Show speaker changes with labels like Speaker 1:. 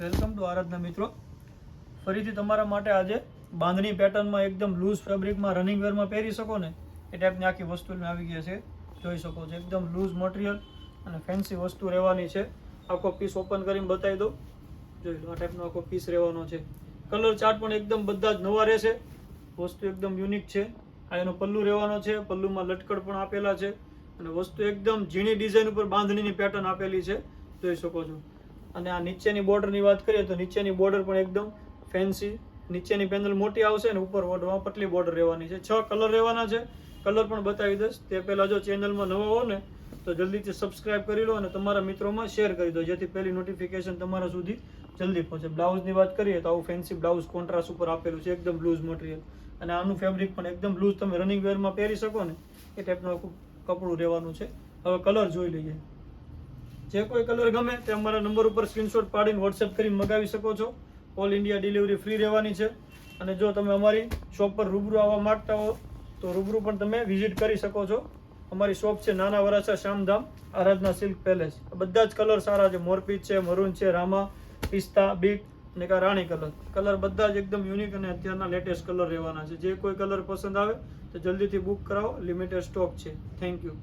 Speaker 1: Welcome to આરાધના મિત્રો. ફરીથી તમારા માટે આજે બાંધણી પેટર્નમાં એકદમ લૂઝ ફેબ્રિકમાં રનિંગ વેરમાં પહેરી શકો ને એ ટાઈપની આખી વસ્તુ આવી ગયા છે. જોઈ શકો છો, એકદમ લૂઝ મટીરિયલ અને ફેન્સી વસ્તુ રહેવાની છે. આખો પીસ ઓપન કરીને બતાવી દો જોઈ લો, આ ટાઈપનો આખો પીસ રહેવાનો છે. કલર ચાર્ટ પણ એકદમ બધા જ નવા રહેશે. વસ્તુ એકદમ યુનિક છે. આ એનો પલ્લુ રહેવાનો છે. પલ્લુમાં લટકડ પણ આપેલા છે. અને વસ્તુ એકદમ ઝીણી ડિઝાઇન ઉપર બાંધણીની પેટર્ન આપેલી છે. જોઈ શકો છો. અને આ નીચેની બોર્ડરની વાત કરીએ તો નીચેની બોર્ડર પણ એકદમ ફેન્સી નીચેની પેનલ મોટી આવશે અને ઉપર બોર્ડરમાં પતલી બોર્ડર રહેવાની છે. છ કલર રહેવાના છે. કલર પણ બતાવી દઈશ. તે પહેલાં જો ચેનલમાં નવા હો ને, તો જલ્દીથી સબસ્ક્રાઇબ કરી લો અને તમારા મિત્રોમાં શેર કરી દો, જેથી પહેલી નોટિફિકેશન તમારા સુધી જલ્દી પહોંચે. બ્લાઉઝની વાત કરીએ તો આવું ફેન્સી બ્લાઉઝ કોન્ટ્રાસ્ટ ઉપર આપેલું છે, એકદમ લૂઝ મટીરિયલ અને આનું ફેબ્રિક પણ એકદમ લૂઝ તમે રનિંગ વેરમાં પહેરી શકો ને, એ ટાઈપનું કપડું રહેવાનું છે. હવે કલર જોઈ લઈએ. જે કોઈ કલર ગમે તે અમારા નંબર ઉપર સ્ક્રીનશોટ પાડીને વોટ્સએપ કરીને મગાવી શકો છો. ઓલ ઇન્ડિયા ડિલિવરી ફ્રી રહેવાની છે. અને જો તમે અમારી શોપ પર રૂબરૂ આવવા માંગતા હો, તો રૂબરૂ પણ તમે વિઝિટ કરી શકો છો. અમારી શોપ છે નાના વરાછા શ્યામધામ, આરાધના સિલ્ક પેલેસ બધા જ કલર સારા છે. મોરપીચ છે, મરૂન છે, રામા, પિસ્તા, બીટ અને કા રાણી કલર કલર બધા જ એકદમ યુનિક અને અત્યારના લેટેસ્ટ કલર રહેવાના છે. જે કોઈ કલર પસંદ આવે, તો જલ્દીથી બુક કરાવો. લિમિટેડ સ્ટોક છે. Thank you